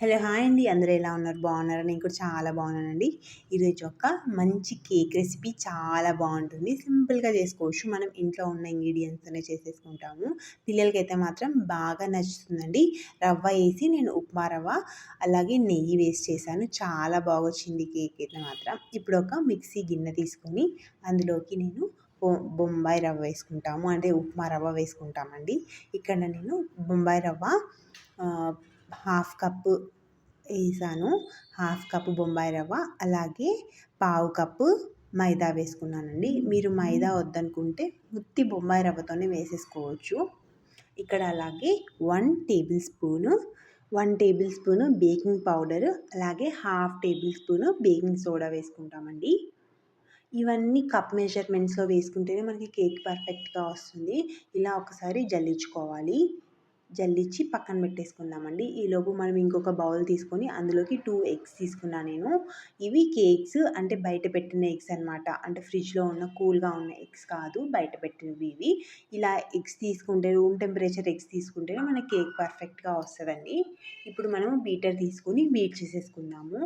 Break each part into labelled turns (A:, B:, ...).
A: Hello hi అండి. అందరూ ఎలా ఉన్నారు? బాగున్నారా? నేను కూడా చాలా బాగున్నానండి. ఈరోజు ఒక మంచి కేక్ రెసిపీ చాలా బాగుంటుంది. సింపుల్గా చేసుకోవచ్చు. మనం ఇంట్లో ఉన్న ఇంగ్రీడియంట్స్తోనే చేసేసుకుంటాము. పిల్లలకైతే మాత్రం బాగా నచ్చుతుందండి. రవ్వ వేసి నేను ఉప్మా రవ్వ అలాగే నెయ్యి వేసి చేశాను. చాలా బాగా వచ్చింది కేక్ అయితే మాత్రం. ఇప్పుడు ఒక మిక్సీ గిన్నె తీసుకొని అందులోకి నేను బొంబాయి రవ్వ వేసుకుంటాము. అంటే ఉప్మా రవ్వ వేసుకుంటామండి. ఇక్కడ నేను బొంబాయి రవ్వ హాఫ్ కప్పు వేసాను. హాఫ్ కప్పు బొంబాయి రవ్వ అలాగే పావు కప్పు మైదా వేసుకున్నానండి. మీరు మైదా వద్దనుకుంటే ఉత్తి బొంబాయి రవ్వతోనే వేసేసుకోవచ్చు. ఇక్కడ అలాగే one tablespoon one tablespoon baking powder అలాగే half tablespoon baking soda వేసుకుంటామండి. ఇవన్నీ కప్ మెజర్మెంట్స్లో వేసుకుంటేనే మనకి కేక్ పర్ఫెక్ట్గా వస్తుంది. ఇలా ఒకసారి జల్లించుకోవాలి. జల్లించి పక్కన పెట్టేసుకుందామండి. ఈలోపు మనం ఇంకొక బౌల్ తీసుకొని అందులోకి టూ ఎగ్స్ తీసుకున్నాను నేను. ఇవి కేక్స్ అంటే బయట పెట్టిన ఎగ్స్ అనమాట అంటే ఫ్రిడ్జ్లో ఉన్న కూల్గా ఉన్న ఎగ్స్ కాదు బయట పెట్టినవి ఇవి. ఇలా ఎగ్స్ తీసుకుంటే రూమ్ టెంపరేచర్ ఎగ్స్ తీసుకుంటేనే మన కేక్ పర్ఫెక్ట్గా వస్తుందండి. ఇప్పుడు మనం బీటర్ తీసుకొని బీట్ చేసేసుకుందాము.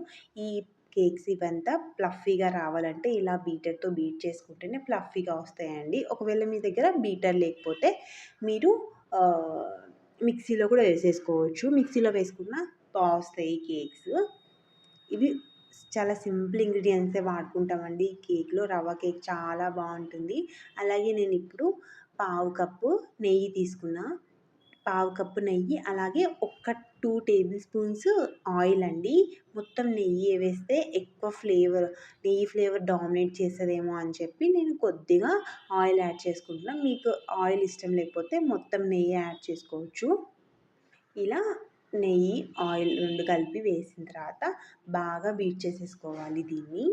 A: ఈ కేక్స్ ఇవంతా ప్లఫీగా రావాలంటే ఇలా బీటర్తో బీట్ చేసుకుంటేనే ప్లఫీగా వస్తాయండి. ఒకవేళ మీ దగ్గర బీటర్ లేకపోతే మీరు మిక్సీలో కూడా వేసేసుకోవచ్చు. మిక్సీలో వేసుకున్న బాగొస్తాయి కేక్స్ ఇవి చాలా సింపుల్ ఇంగ్రీడియంట్సే వాడుకుంటామండి. ఈ కేక్లో రవ్వ కేక్ చాలా బాగుంటుంది. అలాగే నేను ఇప్పుడు పావు కప్పు నెయ్యి తీసుకున్నా. పావు కప్పు నెయ్యి అలాగే ఒక్క టూ టేబుల్ స్పూన్స్ ఆయిల్ అండి. మొత్తం నెయ్యి వేస్తే ఎక్కువ ఫ్లేవర్ నెయ్యి ఫ్లేవర్ డామినేట్ చేస్తుందేమో అని చెప్పి నేను కొద్దిగా ఆయిల్ యాడ్ చేసుకుంటున్నాను మీకు ఆయిల్ ఇష్టం లేకపోతే మొత్తం నెయ్యి యాడ్ చేసుకోవచ్చు. ఇలా నెయ్యి ఆయిల్ రెండు కలిపి వేసిన తర్వాత బాగా బీట్ చేసేసుకోవాలి దీన్ని.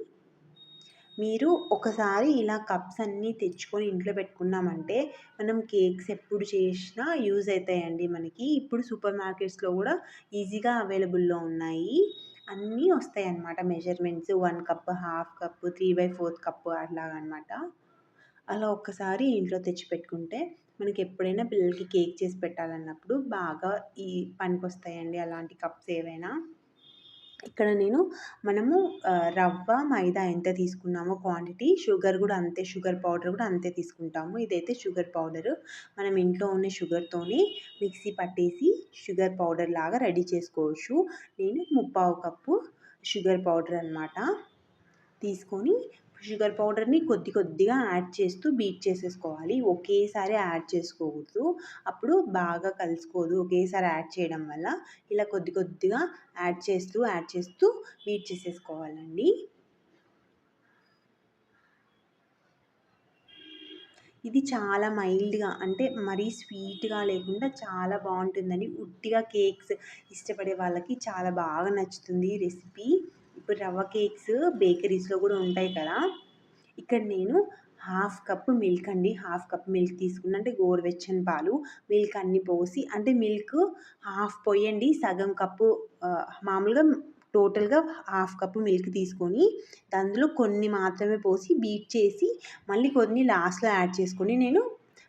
A: మీరు ఒకసారి ఇలా కప్స్ అన్నీ తెచ్చుకొని ఇంట్లో పెట్టుకున్నామంటే మనం కేక్స్ ఎప్పుడు చేసినా యూజ్ అవుతాయండి మనకి. ఇప్పుడు సూపర్ మార్కెట్స్లో కూడా ఈజీగా అవైలబుల్లో ఉన్నాయి. అన్నీ వస్తాయి అన్నమాట measurements. One cup half cup three by fourth cup అట్లాగనమాట అలా ఒక్కసారి ఇంట్లో తెచ్చి పెట్టుకుంటే మనకి ఎప్పుడైనా పిల్లలకి కేక్ చేసి పెట్టాలన్నప్పుడు బాగా ఈ పనికొస్తాయండి అలాంటి కప్స్ ఏవైనా. ఇక్కడ నేను మనము రవ్వ మైదా ఎంత తీసుకున్నామో క్వాంటిటీ షుగర్ కూడా అంతే షుగర్ పౌడర్ కూడా అంతే తీసుకుంటాము. ఇదైతే షుగర్ పౌడరు మనం ఇంట్లో ఉన్న షుగర్తోనే మిక్సీ పట్టేసి షుగర్ పౌడర్ లాగా రెడీ చేసుకోవచ్చు. నేను ముప్పావు కప్పు షుగర్ పౌడర్ అనమాట తీసుకొని షుగర్ పౌడర్ని కొద్ది కొద్దిగా యాడ్ చేస్తూ బీట్ చేసేసుకోవాలి. ఒకేసారి యాడ్ చేసుకోకూడదు. అప్పుడు బాగా కలుసుకోదు. ఒకేసారి యాడ్ చేయడం వల్ల ఇలా కొద్ది కొద్దిగా యాడ్ చేస్తూ యాడ్ చేస్తూ బీట్ చేసేసుకోవాలండి. ఇది చాలా మైల్డ్గా అంటే మరీ స్వీట్గా లేకుండా చాలా బాగుంటుందండి. ఉట్టిగా కేక్స్ ఇష్టపడే వాళ్ళకి చాలా బాగా నచ్చుతుంది ఈ రెసిపీ. ఇప్పుడు రవ్వ కేక్స్ బేకరీస్లో కూడా ఉంటాయి కదా. ఇక్కడ నేను హాఫ్ కప్ మిల్క్ అండి. హాఫ్ కప్ మిల్క్ తీసుకున్న అంటే గోరువెచ్చని పాలు మిల్క్ అన్ని పోసి అంటే మిల్క్ హాఫ్ పోయండి సగం కప్పు మామూలుగా టోటల్గా హాఫ్ కప్పు మిల్క్ తీసుకొని అందులో కొన్ని మాత్రమే పోసి బీట్ చేసి మళ్ళీ కొన్ని లాస్ట్లో యాడ్ చేసుకొని నేను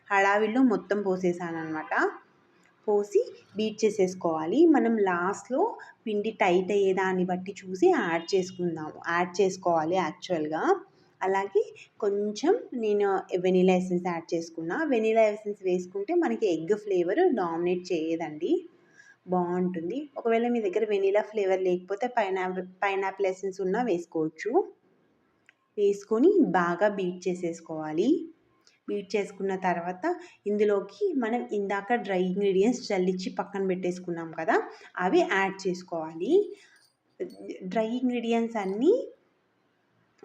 A: హడావిల్లో మొత్తం పోసేసాను అనమాట పోసి బీట్ చేసేసుకోవాలి. మనం లాస్ట్లో పిండి టైట్ అయ్యేదాన్ని బట్టి చూసి యాడ్ చేసుకుందాము. యాడ్ చేసుకోవాలి యాక్చువల్గా. అలాగే కొంచెం నేను వెనీలా ఎసెన్స్ యాడ్ చేసుకున్నా. వెనీలా ఎసెన్స్ వేసుకుంటే మనకి ఎగ్ ఫ్లేవర్ డామినేట్ చేయదండి. బాగుంటుంది. ఒకవేళ మీ దగ్గర వెనీలా ఫ్లేవర్ లేకపోతే పైనాపిల్ పైనాపిల్ ఎసెన్స్ ఉన్నా వేసుకోవచ్చు. వేసుకొని బాగా బీట్ చేసేసుకోవాలి. బీట్ చేసుకున్న తర్వాత ఇందులోకి మనం ఇందాక డ్రై ఇంగ్రీడియంట్స్ చల్లించి పక్కన పెట్టేసుకున్నాం కదా అవి యాడ్ చేసుకోవాలి. డ్రై ఇంగ్రీడియంట్స్ అన్నీ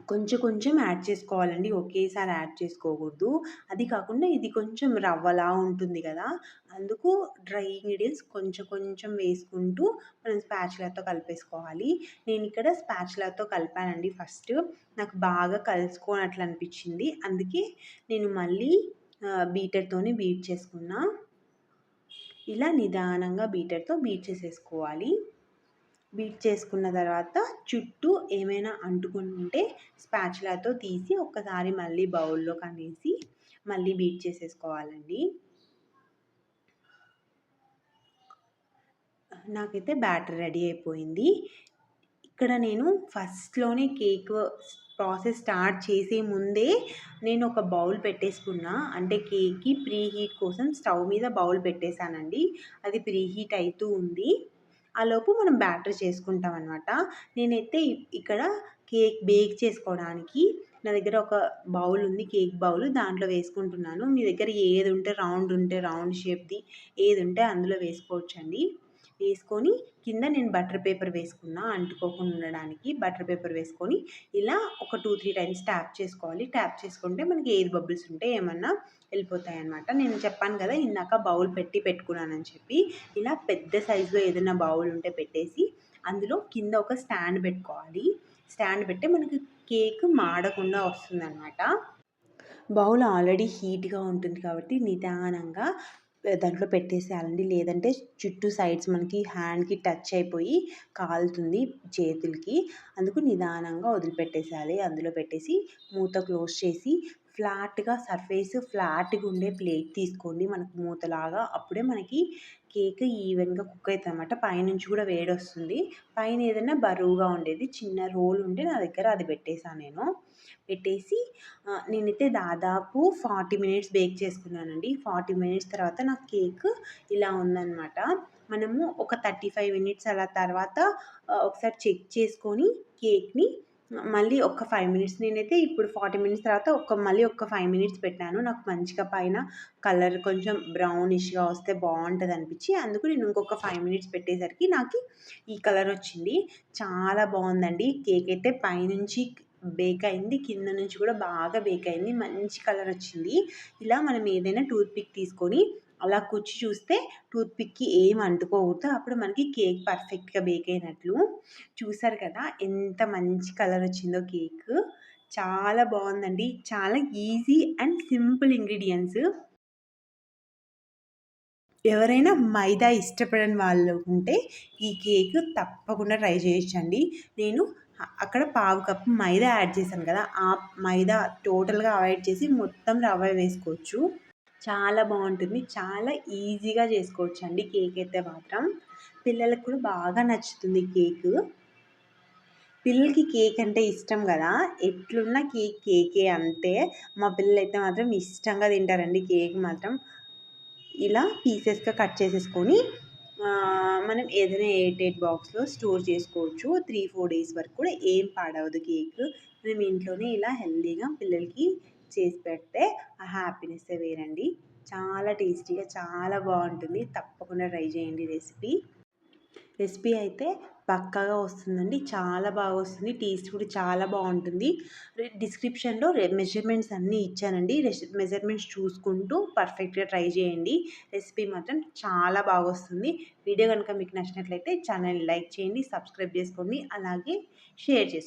A: కొంచెం కొంచెం యాడ్ చేసుకోవాలండి. ఒకేసారి యాడ్ చేసుకోకూడదు. అది కాకుండా ఇది కొంచెం రవ్వలా ఉంటుంది కదా అందుకు డ్రై ఇంగ్రీడియంట్స్ కొంచెం కొంచెం వేసుకుంటూ మనం స్పాచులాతో కలిపేసుకోవాలి. నేను ఇక్కడ స్పాచులాతో కలిపానండి ఫస్ట్. నాకు బాగా కలుసుకోనట్లు అనిపించింది. అందుకే నేను మళ్ళీ బీటర్తోని బీట్ చేసుకున్నా. ఇలా నిదానంగా బీటర్తో బీట్ చేసేసుకోవాలి. బీట్ చేసుకున్న తర్వాత చుట్టూ ఏమైనా అంటుకుని ఉంటే స్పాచులాతో తీసి ఒక్కసారి మళ్ళీ బౌల్లో కనేసి మళ్ళీ బీట్ చేసేసుకోవాలండి. నాకైతే బ్యాటర్ రెడీ అయిపోయింది. ఇక్కడ నేను ఫస్ట్లోనే కేక్ ప్రాసెస్ స్టార్ట్ చేసే ముందే నేను ఒక బౌల్ పెట్టేసుకున్నా. అంటే కేక్కి ప్రీ హీట్ కోసం స్టవ్ మీద బౌల్ పెట్టేశానండి. అది ప్రీ హీట్ అవుతూ ఉంది. ఆలోపు మనం బ్యాటర్ చేసుకుంటాం అనమాట నేనైతే ఇక్కడ కేక్ బేక్ చేసుకోవడానికి నా దగ్గర ఒక బౌల్ ఉంది కేక్ బౌల్ దాంట్లో వేసుకుంటున్నాను. మీ దగ్గర ఏది ఉంటే రౌండ్ ఉంటే రౌండ్ షేప్ది ఏది ఉంటే అందులో వేసుకోవచ్చండి. వేసుకొని కింద నేను బటర్ పేపర్ వేసుకున్నా అంటుకోకుండా ఉండడానికి బటర్ పేపర్ వేసుకొని ఇలా ఒక టూ త్రీ టైమ్స్ ట్యాప్ చేసుకోవాలి. ట్యాప్ చేసుకుంటే మనకి ఏది బబుల్స్ ఉంటే ఏమన్నా వెళ్ళిపోతాయి అనమాట నేను చెప్పాను కదా ఇందాక బౌల్ పెట్టి పెట్టుకున్నానని చెప్పి ఇలా పెద్ద సైజులో ఏదైనా బౌల్ ఉంటే పెట్టేసి అందులో కింద ఒక స్టాండ్ పెట్టుకోవాలి. స్టాండ్ పెట్టి మనకి కేక్ మాడకుండా వస్తుందన్నమాట. బౌల్ ఆల్రెడీ హీట్గా ఉంటుంది కాబట్టి నిదానంగా దాంట్లో పెట్టేసేయాలండి. లేదంటే చుట్టూ సైడ్స్ మనకి హ్యాండ్కి టచ్ అయిపోయి కాలుతుంది చేతులకి. అందుకు నిదానంగా వదిలిపెట్టేసేయాలి. అందులో పెట్టేసి మూత క్లోజ్ చేసి ఫ్లాట్గా సర్ఫేస్ ఫ్లాట్గా ఉండే ప్లేట్ తీసుకోండి. మనకు మూతలాగా అప్పుడే మనకి కేక్ ఈవెన్గా కుక్ అవుతుంది అనమాట పైనుంచి కూడా వేడి వస్తుంది పైన ఏదైనా బరువుగా ఉండేది చిన్న రోల్ ఉంటే నా దగ్గర అది పెట్టేశాను నేను. పెట్టేసి నేనైతే దాదాపు ఫార్టీ మినిట్స్ బేక్ చేసుకున్నానండి. ఫార్టీ మినిట్స్ తర్వాత నా కేక్ ఇలా ఉందన్నమాట. మనము ఒక థర్టీ ఫైవ్ మినిట్స్ అలా తర్వాత ఒకసారి చెక్ చేసుకొని కేక్ని మళ్ళీ ఒక ఫైవ్ మినిట్స్ నేనైతే ఇప్పుడు ఫార్టీ మినిట్స్ తర్వాత ఒక మళ్ళీ ఒక ఫైవ్ మినిట్స్ పెట్టాను. నాకు మంచిగా పైన కలర్ కొంచెం బ్రౌనిష్గా వస్తే బాగుంటుంది అనిపించి అందుకు నేను ఇంకొక ఫైవ్ మినిట్స్ పెట్టేసరికి నాకు ఈ కలర్ వచ్చింది. చాలా బాగుందండి. కేక్ అయితే పైనుంచి బేక్ అయింది కింద నుంచి కూడా బాగా బేక్ అయింది. మంచి కలర్ వచ్చింది. ఇలా మనం ఏదైనా టూత్ పిక్ తీసుకొని అలా కూర్చి చూస్తే టూత్పిక్కి ఏం అంటుకోకూడదు అప్పుడు మనకి కేక్ పర్ఫెక్ట్గా బేక్ అయినట్లు చూసారు కదా ఎంత మంచి కలర్ వచ్చిందో కేక్. చాలా బాగుందండి. చాలా ఈజీ అండ్ సింపుల్ ఇంగ్రీడియంట్స్. ఎవరైనా మైదా ఇష్టపడని వాళ్ళు ఉంటే ఈ కేక్ తప్పకుండా ట్రై చేయొచ్చండి. నేను అక్కడ పావు కప్పు మైదా యాడ్ చేశాను కదా ఆ మైదా టోటల్గా అవాయిడ్ చేసి మొత్తం రవ్వ వేసుకోవచ్చు. చాలా బాగుంటుంది. చాలా ఈజీగా చేసుకోవచ్చు అండి కేక్ అయితే మాత్రం. పిల్లలకు కూడా బాగా నచ్చుతుంది కేక్. పిల్లలకి కేక్ అంటే ఇష్టం కదా? ఎట్లున్న కేక్ కేకే అంతే. మా పిల్లలు అయితే మాత్రం ఇష్టంగా తింటారండి కేక్ మాత్రం. ఇలా పీసెస్గా కట్ చేసేసుకొని మనం ఏదైనా ఎయిట్ ఎయిట్ బాక్స్లో స్టోర్ చేసుకోవచ్చు. త్రీ ఫోర్ డేస్ వరకు కూడా ఏం పాడవదు కేక్. మనం ఇంట్లోనే ఇలా హెల్దీగా పిల్లలకి చేసి పెడితే ఆ హ్యాపీనెస్ వేరండి. చాలా టేస్టీగా చాలా బాగుంటుంది. తప్పకుండా ట్రై చేయండి రెసిపీ రెసిపీ అయితే పక్కాగా వస్తుందండి. చాలా బాగా వస్తుంది. టేస్ట్ కూడా చాలా బాగుంటుంది. డిస్క్రిప్షన్లో మెజర్మెంట్స్ అన్నీ ఇచ్చానండి. మెజర్మెంట్స్ చూసుకుంటూ పర్ఫెక్ట్గా ట్రై చేయండి. రెసిపీ మాత్రం చాలా బాగా వస్తుంది. వీడియో కనుక మీకు నచ్చినట్లయితే ఛానల్ లైక్ చేయండి సబ్స్క్రైబ్ చేసుకోండి. అలాగే షేర్ చేసుకోండి.